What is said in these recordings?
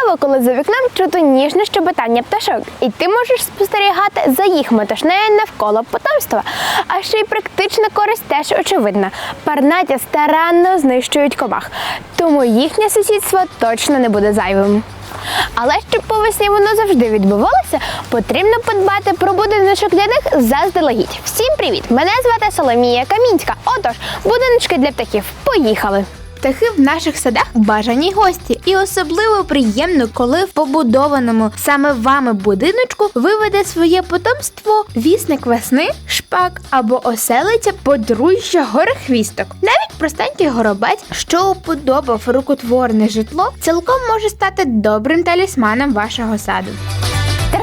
Чудово, коли за вікном чути ніжне щебетання пташок, і ти можеш спостерігати за їх метушнею навколо потомства. А ще й практична користь теж очевидна. Парнаті старанно знищують комах, тому їхнє сусідство точно не буде зайвим. Але щоб по весні воно завжди відбувалося, потрібно подбати про будиночок для них заздалегідь. Всім привіт! Мене звати Соломія Камінська. Отож, будиночки для птахів. Поїхали! Птахи в наших садах бажані гості, і особливо приємно, коли в побудованому саме вами будиночку виведе своє потомство вісник весни, шпак або оселиця подружжя горехвісток. Навіть простенький горобець, що уподобав рукотворне житло, цілком може стати добрим талісманом вашого саду.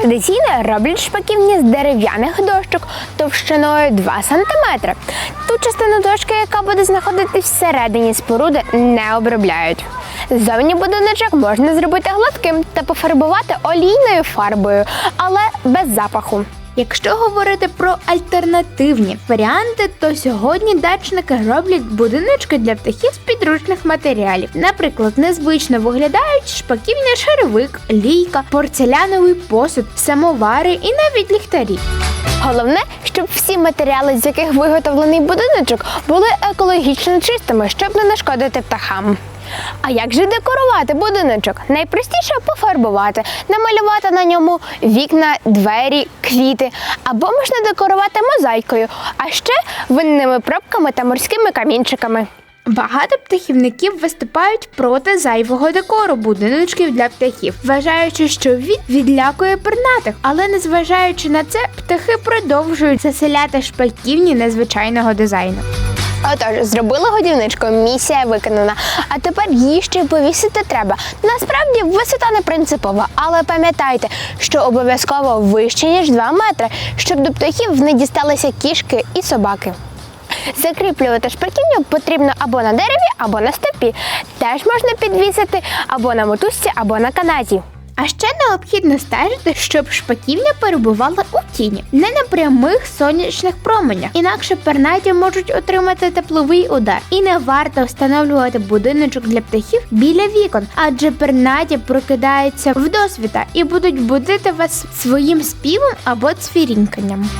Традиційно роблять шпаківні з дерев'яних дощок товщиною 2 см. Ту частину дошки, яка буде знаходитись всередині споруди, не обробляють. Зовні будиночок можна зробити гладким та пофарбувати олійною фарбою, але без запаху. Якщо говорити про альтернативні варіанти, то сьогодні дачники роблять будиночки для птахів з підручних матеріалів. Наприклад, незвично виглядають шпаківний шаровик, лійка, порцеляновий посуд, самовари і навіть ліхтарі. Головне, щоб всі матеріали, з яких виготовлений будиночок, були екологічно чистими, щоб не нашкодити птахам. А як же декорувати будиночок? Найпростіше пофарбувати, намалювати на ньому вікна, двері, квіти, або можна декорувати мозаїкою, а ще винними пробками та морськими камінчиками. Багато птахівників виступають проти зайвого декору будиночків для птахів, вважаючи, що він відлякує пернатих. Але незважаючи на це, птахи продовжують заселяти шпаківні незвичайного дизайну. Отож, зробили годівничку, місія виконана. А тепер її ще повісити треба. Насправді висота не принципова, але пам'ятайте, що обов'язково вище ніж 2 метри, щоб до птахів не дісталися кішки і собаки. Закріплювати шпаківню потрібно або на дереві, або на стопі. Теж можна підвісити або на мотузці, або на канаті. А ще необхідно стежити, щоб шпаківня перебувала у тіні, не на прямих сонячних променях. Інакше пернаті можуть отримати тепловий удар. І не варто встановлювати будиночок для птахів біля вікон, адже пернаті прокидаються вдосвіта і будуть будити вас своїм співом або цвіріньканням.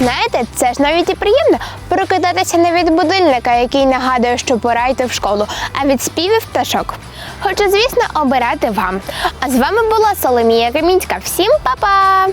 Знаєте, це ж навіть і приємно прокидатися не від будильника, який нагадує, що пора йти в школу, а від співів пташок. Хоча, звісно, обирати вам. А з вами була Соломія Камінська. Всім па-па!